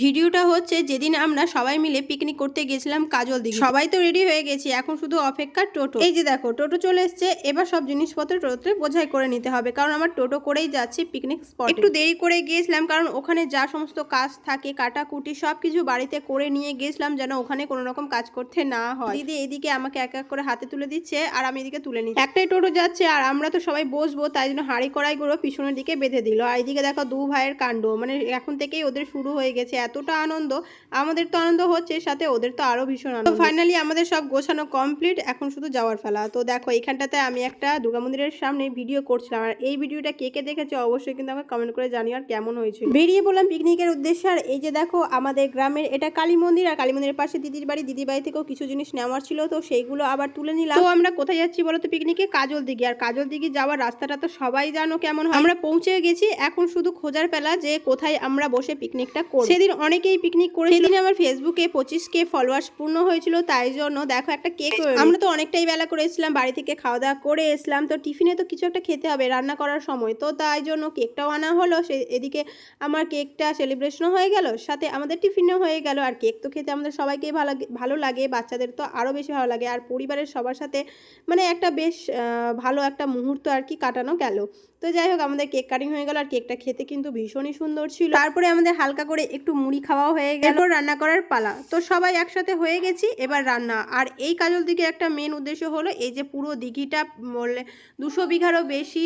ভিডিওটা হচ্ছে যেদিন আমরা সবাই মিলে পিকনিক করতে গেছিলাম কাজল দিঘি। সবাই তো রেডি হয়ে গেছি, এখন শুধু অপেক্ষা টোটো। এই যে দেখো, টোটো চলে এসছে, এবার সব জিনিসপত্র টোটোতে বোঝাই করে নিতে হবে, কারণ আমার টোটো করেই যাচ্ছি পিকনিক স্পট একটু দেরি করে গিয়েছিলাম, কারণ ওখানে যা সমস্ত কাজ থাকে, কাটাকুটি সব কিছু বাড়িতে করে নিয়ে গেছিলাম যেন ওখানে কোনো রকম কাজ করতে না হয়। দিদি এদিকে আমাকে এক এক করে হাতে তুলে দিচ্ছে, আর আমি এদিকে তুলে নিচ্ছি। একটাই টোটো যাচ্ছে, আর আমরা তো সবাই বসবো, তাই জন্য হাঁড়ি কড়াই গুলো পিছনের দিকে বেঁধে দিল। আর এদিকে দেখো দু ভাইয়ের কাণ্ড মানে এখন থেকেই ওদের শুরু হয়ে গেছে এতটা আনন্দ, আমাদের তো আনন্দ হচ্ছে, সাথে ওদের তো আরও ভীষণ আনন্দ। ফাইনালি আমাদের সব গোছানো কমপ্লিট এখন শুধু যাওয়ার ফেলা। তো দেখো এখানটাতে আমি একটা দুর্গা মন্দিরের সামনে ভিডিও করছিলাম। আর এই ভিডিওটা কে কে দেখেছে অবশ্যই কিন্তু আমাকে কমেন্ট করে জানিও আর কেমন হয়েছে বেরিয়ে বললাম পিকনিকের উদ্দেশ্যে। আর এই যে দেখো, আমাদের গ্রামের, এটা কালী মন্দির, আর কালী মন্দিরের পাশে দিদির বাড়ি। দিদির বাড়ি থেকেও কিছু জিনিস নেওয়ার ছিল, তো সেইগুলো আবার তুলে নিলাম। তো আমরা কোথায় যাচ্ছি বলো তো পিকনিকে কাজল দিঘি। আর কাজল দিঘি যাওয়ার রাস্তাটা তো সবাই জানো কেমন আমরা পৌঁছে গেছি, এখন শুধু খোঁজার পেলা যে কোথায় আমরা বসে পিকনিকটা করব। সেদিন অনেকেই পিকনিক করে সেদিন আমার ফেসবুকে পঁচিশ কে ফলোয়ার্স পূর্ণ হয়েছিল তাই জন্য দেখো একটা কেক আমরা তো অনেকটাই বেলা করে এসেছিলাম বাড়ি থেকে খাওয়া দাওয়া করে এসলাম তো টিফিনে তো কিছু একটা খেতে হবে রান্না করার সময়। তো তাই জন্য কেকটাও আনা হলো সে এদিকে আমার কেকটা সেলিব্রেশনও হয়ে গেল সাথে আমাদের টিফিনও হয়ে গেল আর কেক তো খেতে আমাদের সবাইকেই ভালো ভালো লাগে বাচ্চাদের তো আরও বেশি ভালো লাগে আর পরিবারের সবার সাথে মানে একটা বেশ ভালো একটা মুহূর্ত আর কি কাটানো গেল। তো যাই হোক, আমাদের কেক কাটিং হয়ে গেল আর কেকটা খেতে কিন্তু ভীষণই সুন্দর ছিল। তারপরে আমাদের হালকা করে একটু মুড়ি খাওয়া হয়ে গেল। রান্না করার পালা। তো সবাই একসাথে হয়ে গেছি, এবার রান্না। আর এই কাজল দিঘির একটা মেন উদ্দেশ্য হলো, এই যে পুরো দিঘিটা বললে দুশো বিঘারও বেশি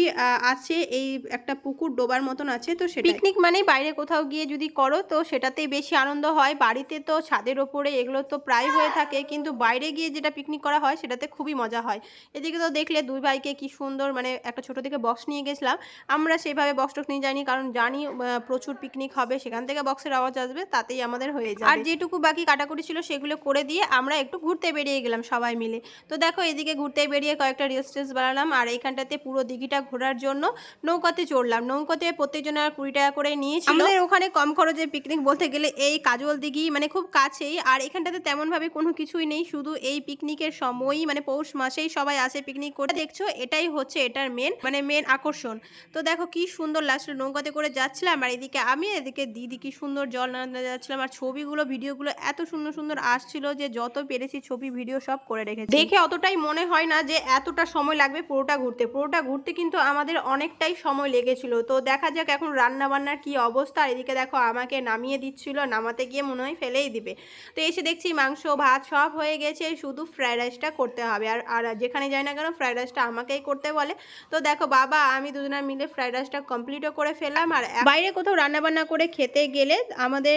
আছে, এই একটা পুকুর ডোবার মতন আছে, তো সেটা পিকনিক মানে বাইরে কোথাও গিয়ে যদি করো, তো সেটাতেই বেশি আনন্দ হয়। বাড়িতে তো ছাদের ওপরে এগুলো তো প্রায় হয়ে থাকে, কিন্তু বাইরে গিয়ে যেটা পিকনিক করা হয়, সেটাতে খুবই মজা হয়। এদিকে তো দেখলে দুই ভাইকে কি সুন্দর মানে একটা ছোট থেকে বক্স নিয়ে গেছিলাম আমরা সেভাবে বক্স টক্স নিয়ে যাইনি কারণ জানি প্রচুর পিকনিক হবে সেখান থেকে বক্সের আওয়াজ আসবে তাতেই আমাদের হয়ে যায় আর যেটুকু বাকি কাটাকুটি ছিল সেগুলো করে দিয়ে আমরা একটু ঘুরতে বেরিয়ে গেলাম সবাই মিলে। তো দেখো এদিকে ঘুরতে বেরিয়ে কয়েকটা রিলস টিলস বানালাম আর এইখানটাতে পুরো দিঘিটা ঘোরার জন্য নৌকাতে চড়লাম। নৌকাতে প্রত্যেকজনের কুড়ি টাকা করে নিয়েছিল। আমাদের ওখানে কম খরচে পিকনিক বলতে গেলে এই কাজল দিঘি মানে খুব কাছেই আর এখানটাতে তেমনভাবে কোনো কিছুই নেই শুধু এই পিকনিকের সময়ই মানে পৌষ মাসেই সবাই আসে পিকনিক করে দেখছ এটাই হচ্ছে এটার মেন মানে মেন আকর্ষণ। তো দেখো কি সুন্দর লাগছিল নৌকাতে করে যাচ্ছিলাম আর এদিকে আমি, এদিকে দিদি কি সুন্দর জল না যাচ্ছিলাম আর ছবিগুলো, ভিডিওগুলো এত সুন্দর সুন্দর আসছিল যে যত পেরেছি ছবি ভিডিও সব করে রেখেছি। দেখে অতটাই মনে হয় না যে এতটা সময় লাগবে পুরোটা ঘুরতে। পুরোটা ঘুরতে কিন্তু আমাদের অনেকটাই সময় লেগেছিল। তো দেখা যাক এখন রান্না বান্নার কি অবস্থা। আর এদিকে দেখো আমাকে নামিয়ে দিচ্ছিল, নামাতে গিয়ে মনে হয় ফেলেই দিবে। তো এসে দেখছি মাংস, ভাত সব হয়ে গেছে, শুধু ফ্রাইড রাইসটা করতে হবে। আর আর যেখানে যাই না কেন ফ্রাইড রাইসটা আমাকেই করতে বলে। তো দেখো বাবা, আমি দুজনে মিলে ফ্রাইড রাইসটা কমপ্লিটও করে ফেললাম আর বাইরে কোথাও রান্না বান্না করে খেতে গেলে আমাদের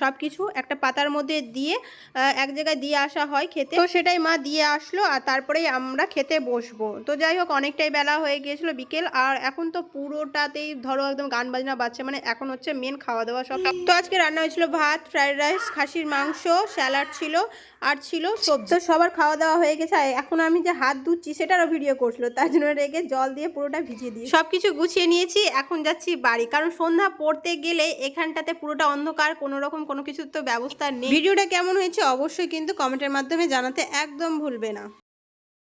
সব কিছু একটা পাতার মধ্যে দিয়ে এক জায়গায় দিয়ে আসা হয় খেতে। তো সেটাই মা দিয়ে আসলো আর তারপরেই আমরা খেতে বসবো। তো যাই হোক, অনেকটাই বেলা হয়ে গিয়েছিল বিকেল আর এখন তো পুরোটাতেই ধরো একদম গান বাজনা বাজছে মানে এখন হচ্ছে মেন খাওয়া দাওয়া সব। তো আজকে রান্না হয়েছিল ভাত ফ্রাইড রাইস খাসির মাংস স্যালাড ছিল আর ছিল সবজি। সবার খাওয়া দাওয়া হয়ে গেছে এখন আমি যে হাত ধুচ্ছি সেটারও ভিডিও করছিল, তার জন্য রেগে জল দিয়ে পুরোটা ভিজিয়ে দিই সবকিছু গুছিয়ে নিয়েছি, এখন যাচ্ছি বাড়ি। কারণ সন্ধ্যা পড়তে গেলে এখানটাতে পুরোটা অন্ধকার, কোনো রকম কোনো কিছুর তো ব্যবস্থা নেই। ভিডিওটা কেমন হয়েছে অবশ্যই কিন্তু কমেন্টের মাধ্যমে জানাতে একদম ভুলবে না।